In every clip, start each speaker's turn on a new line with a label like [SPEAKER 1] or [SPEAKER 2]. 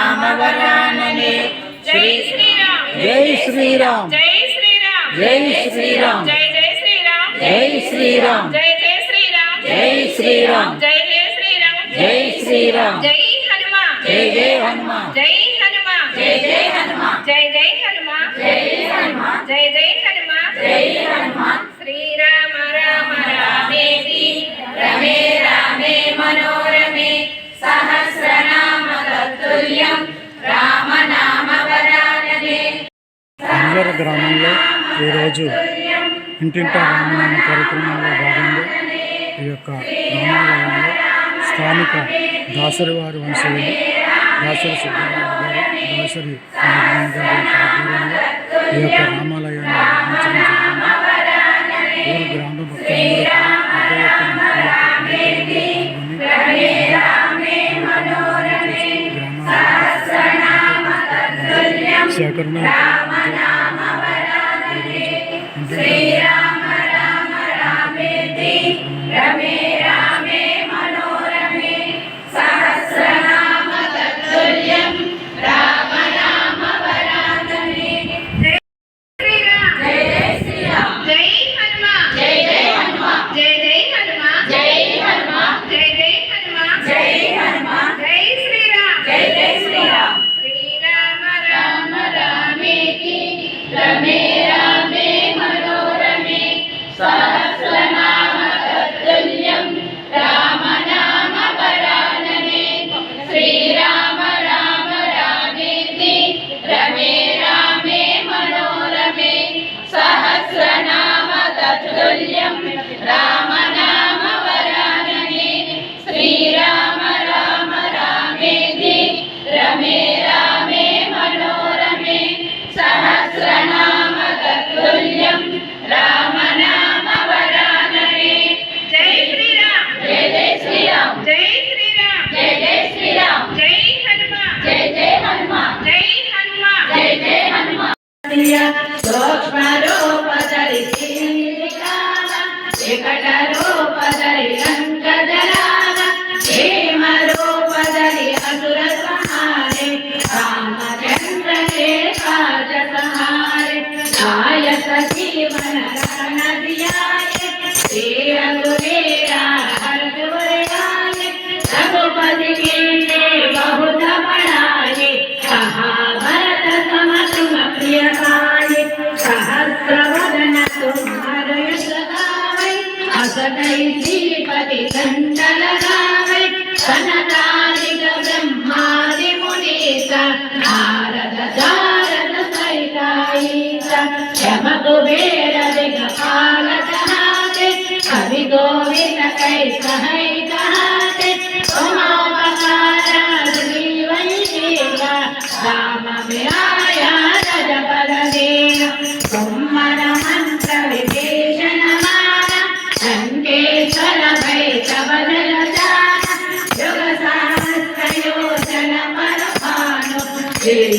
[SPEAKER 1] రామనామవరాననే
[SPEAKER 2] జై శ్రీరామ్
[SPEAKER 1] జై శ్రీరామ్
[SPEAKER 2] జై శ్రీరామ్
[SPEAKER 1] జై శ్రీరామ్
[SPEAKER 2] జై శ్రీరామ్
[SPEAKER 1] జై శ్రీరామ్
[SPEAKER 2] జై శ్రీరామ్
[SPEAKER 1] జై హనుమా
[SPEAKER 2] జై జై హనుమా
[SPEAKER 1] జై ఈరోజు ఇంటింట రామనామ కార్యక్రమంలో భాగంగా ఈ యొక్క రామాలయంలో స్థానిక దాసరి వారి వంశీయులు దాసరి సుబ్బారావు గారు దాసరి గారి ఈ యొక్క
[SPEAKER 2] సూక్ష్మ రూప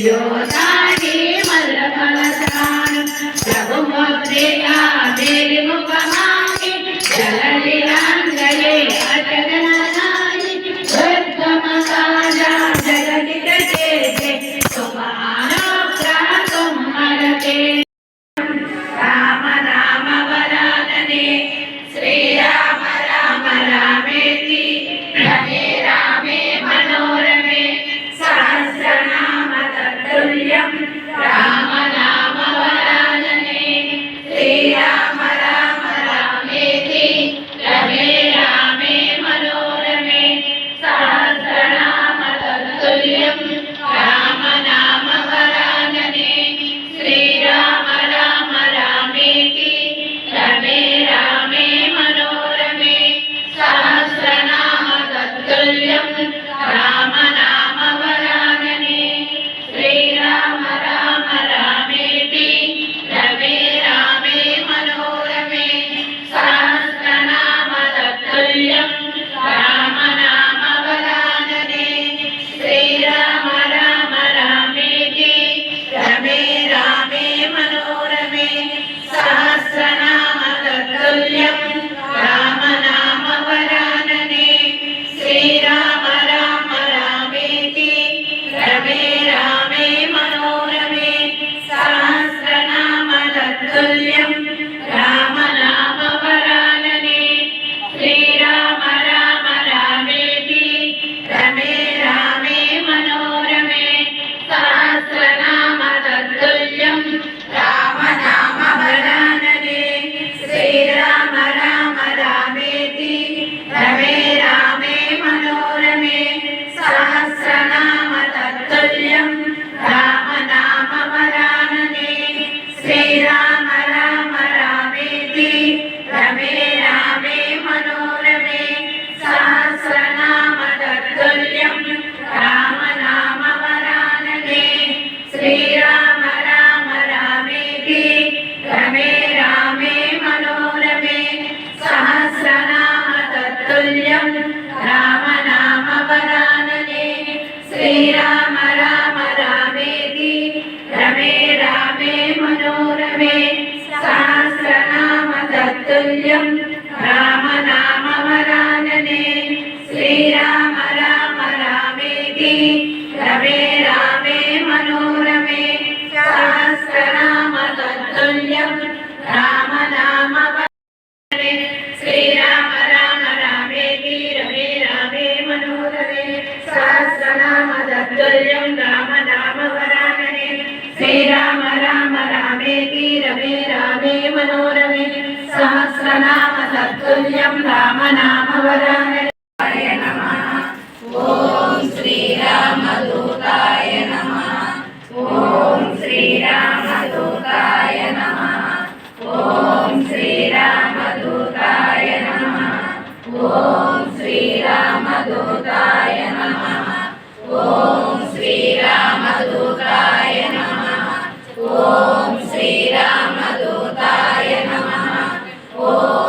[SPEAKER 2] Señor. तत्तुल्यं राम नाम वरानने ॐ श्रीरामदूताय नमः ॐ श्रीरामदूताय नमः ॐ श्रीरामदूताय नमः ॐ श्रीरामदूताय नमः ॐ श्रीरामदूताय नमः ॐ श्रीरामदूताय नमः ॐ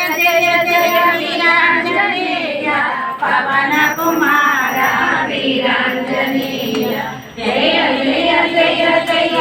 [SPEAKER 2] జయ జయ జయ జయ వీరాంజనేయ పవన కుమార వీరాంజనేయ. జయ జయ జయ జయ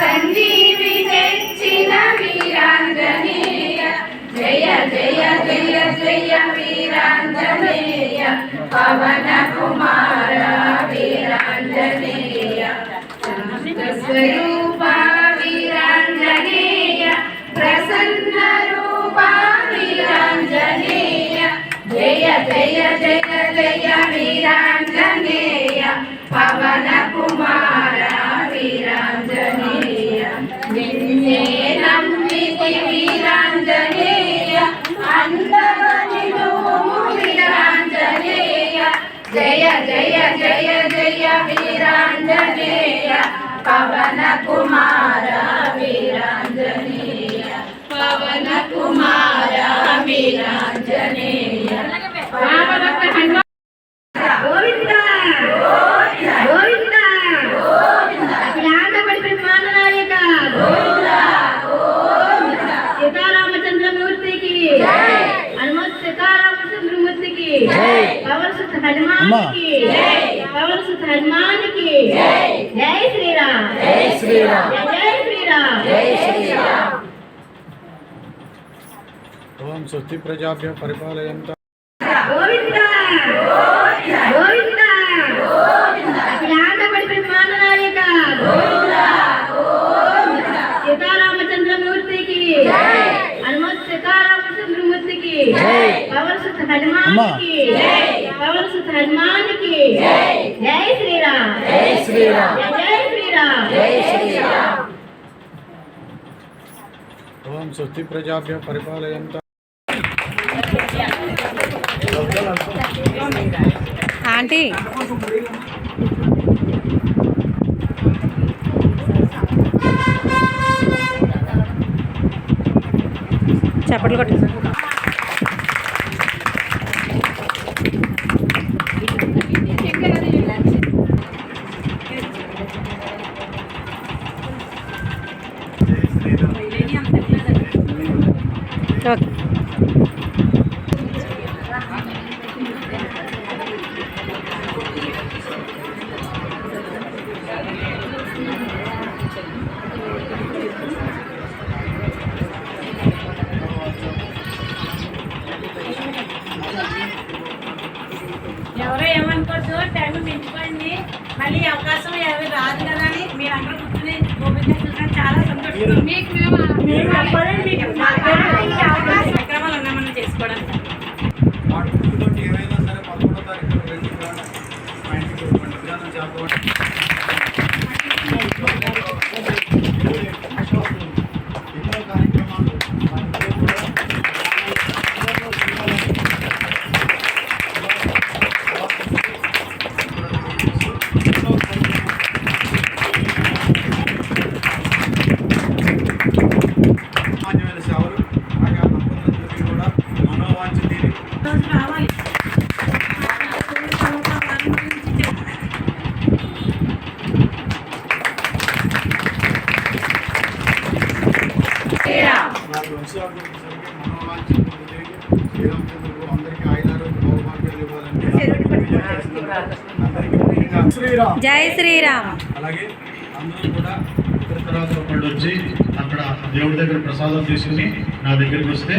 [SPEAKER 2] సంజీవి తెచ్చిన వీరాంజనేయ. జయ జయ జయ జయ వీరాంజనేయ. పవన కుమార వీరాంజనేయ. స్వరూప వీరాంజనేయ. ప్రసన్న రూప వీరాంజనేయ. జయ జయ జయ జయ వీరాంజనేయ. పవన వీరాంజనేయ పవన కుమార వీరాంజనేయ. పవన కుమార వీరాంజనేయ. గోవింద
[SPEAKER 3] హనుమానికి. హనుమాన్ జై శ్రీరామ్.
[SPEAKER 4] జై శ్రీరామ్.
[SPEAKER 3] జై శ్రీరామ్. జై శ్రీరామ్.
[SPEAKER 4] ఓం స్వస్తి ప్రజాభ్య పరిపాలయంత
[SPEAKER 3] గోవింద గోవింద అఖిలాండ పరిపాలన నాయక సీతారామచంద్రమూర్తికి హనుమత్ సీతారామచంద్రమూర్తికి పవన్ సుత హనుమానికి పవన్ సుత హనుమానికి జై శ్రీరామ్
[SPEAKER 4] జై శ్రీరామ్
[SPEAKER 3] జై శ్రీరామ్ జై శ్రీరామ్
[SPEAKER 4] సర్వం స్వస్తి ప్రజాభ్య పరిపాలయంత.
[SPEAKER 2] ఆంటీ. చప్పట్లు కొట్టారు ఓకే
[SPEAKER 1] ఎవరో ఏమనుకోవద్దు టైం పెంచుకోండి మళ్ళీ ఈ అవకాశం ఎవరు రాదు కదా అని మీరు అందరూ కూర్చుని ఓపెన్ చూడడం చాలా సంతోషం. మీకు మీకు
[SPEAKER 2] జై శ్రీరామ్.
[SPEAKER 4] అలాగే అందరూ కూడా ఇతర వచ్చి అక్కడ దేవుడి దగ్గర ప్రసాదం తీసుకుని నా దగ్గరికి వస్తే